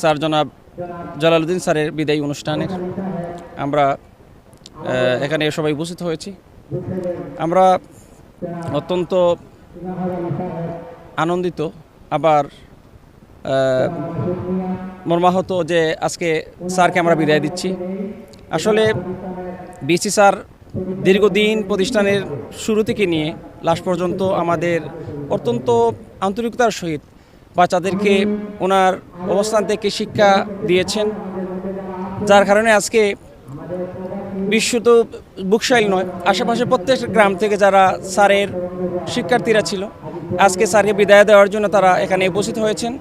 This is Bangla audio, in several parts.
স্যার জনাব জালালউদ্দিন স্যারের বিদায়ী অনুষ্ঠানের আমরা এখানে সবাই উপস্থিত হয়েছি। আমরা অত্যন্ত আনন্দিত, আবার মর্মাহত যে আজকে স্যারকে আমরা বিদায় দিচ্ছি। আসলে বিসি স্যার দীর্ঘদিন প্রতিষ্ঠানের শুরু থেকে নিয়ে লাস্ট পর্যন্ত আমাদের অত্যন্ত আন্তরিকতার সহিত বাচ্চাদেরকে ওনার অবস্থান থেকে শিক্ষা দিয়েছেন, যার কারণে আজকে বিশ্ব তো বুকশাইল নয়, আশেপাশে প্রত্যেক গ্রাম থেকে যারা স্যারের শিক্ষার্থীরা ছিল, আজকে স্যারকে বিদায় দেওয়ার জন্য তারা এখানে উপস্থিত হয়েছেন।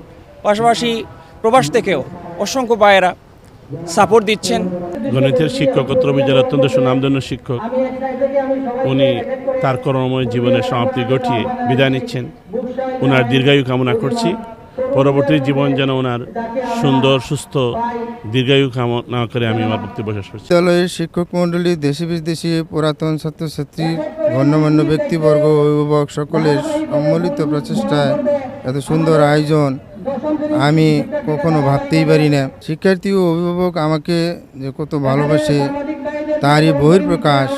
পাশাপাশি প্রবাস থেকেও অসংখ্য বায়েরা সাপোর্ট দিচ্ছেন। গণিতের শিক্ষকত্র বিজয়ের অত্যন্ত সুনামধন্য শিক্ষক, উনি তার করুণাময় জীবনের সমাপ্তি ঘটিয়ে বিদায় নিচ্ছেন। ওনার দীর্ঘায়ু কামনা করছি। পরবর্তী জীবন যেন ওনার সুন্দর, সুস্থ, দীর্ঘায়ু কামনা করে আমি আমার বক্তব্য শেষ করছি। বিদ্যালয়ের শিক্ষক মণ্ডলী, দেশি বিদেশি, পুরাতন ছাত্রছাত্রী, গণ্যমান্য ব্যক্তিবর্গ, অভিভাবক সকলের সম্মিলিত প্রচেষ্টায় এত সুন্দর আয়োজন আমি কখনো ভাবতেই পারি না। শিক্ষার্থী ও অভিভাবক আমাকে যে কত ভালোবাসে, তারই বহির্প্রকাশ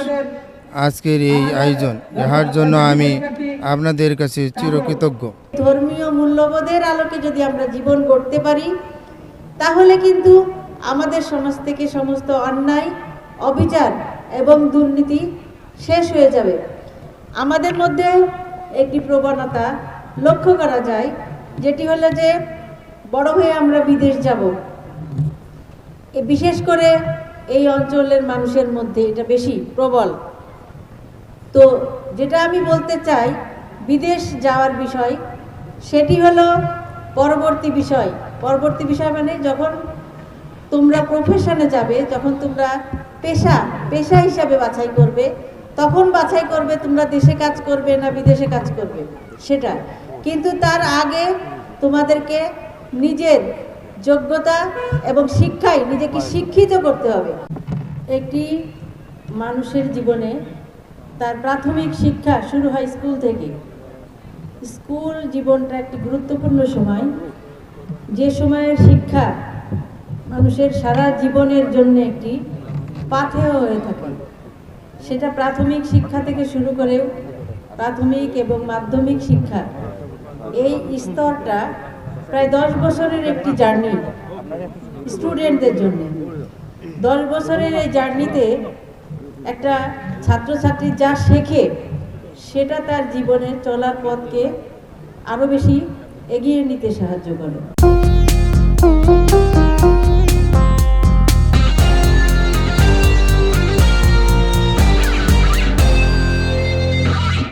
আজকের এই আয়োজন, ইহার জন্য আমি আপনাদের কাছে চিরকৃতজ্ঞ। ধর্মীয় মূল্যবোধের আলোকে যদি আমরা জীবন করতে পারি, তাহলে কিন্তু আমাদের সমাজ থেকে সমস্ত অন্যায়, অবিচার এবং দুর্নীতি শেষ হয়ে যাবে। আমাদের মধ্যে একটি প্রবণতা লক্ষ্য করা যায়, যেটি হলো যে বড় হয়ে আমরা বিদেশ যাব। বিশেষ করে এই অঞ্চলের মানুষের মধ্যে এটা বেশি প্রবল। তো যেটা আমি বলতে চাই, বিদেশ যাওয়ার বিষয়, সেটি হলো পরবর্তী বিষয়। পরবর্তী বিষয় মানে যখন তোমরা প্রফেশনে যাবে, যখন তোমরা পেশা পেশা হিসাবে বাছাই করবে, তখন বাছাই করবে তোমরা দেশে কাজ করবে না বিদেশে কাজ করবে সেটা কিন্তু তার আগে তোমাদেরকে নিজের যোগ্যতা এবং শিক্ষায় নিজেকে শিক্ষিত করতে হবে। একটি মানুষের জীবনে তার প্রাথমিক শিক্ষা শুরু হয় স্কুল থেকে। স্কুল জীবনটা একটি গুরুত্বপূর্ণ সময়। যে সময়ের শিক্ষা মানুষের সারা জীবনের জন্য একটি পাথেয় হয়ে থাকে। সেটা প্রাথমিক শিক্ষা থেকে শুরু করে প্রাথমিক এবং মাধ্যমিক শিক্ষা। এই স্তরটা প্রায় দশ বছরের একটি জার্নি স্টুডেন্টদের জন্য। দশ বছরের এই জার্নিতে একটা ছাত্রছাত্রী যা শেখে, সেটা তার জীবনে চলার পথকে আরও বেশি এগিয়ে নিতে সাহায্য করে।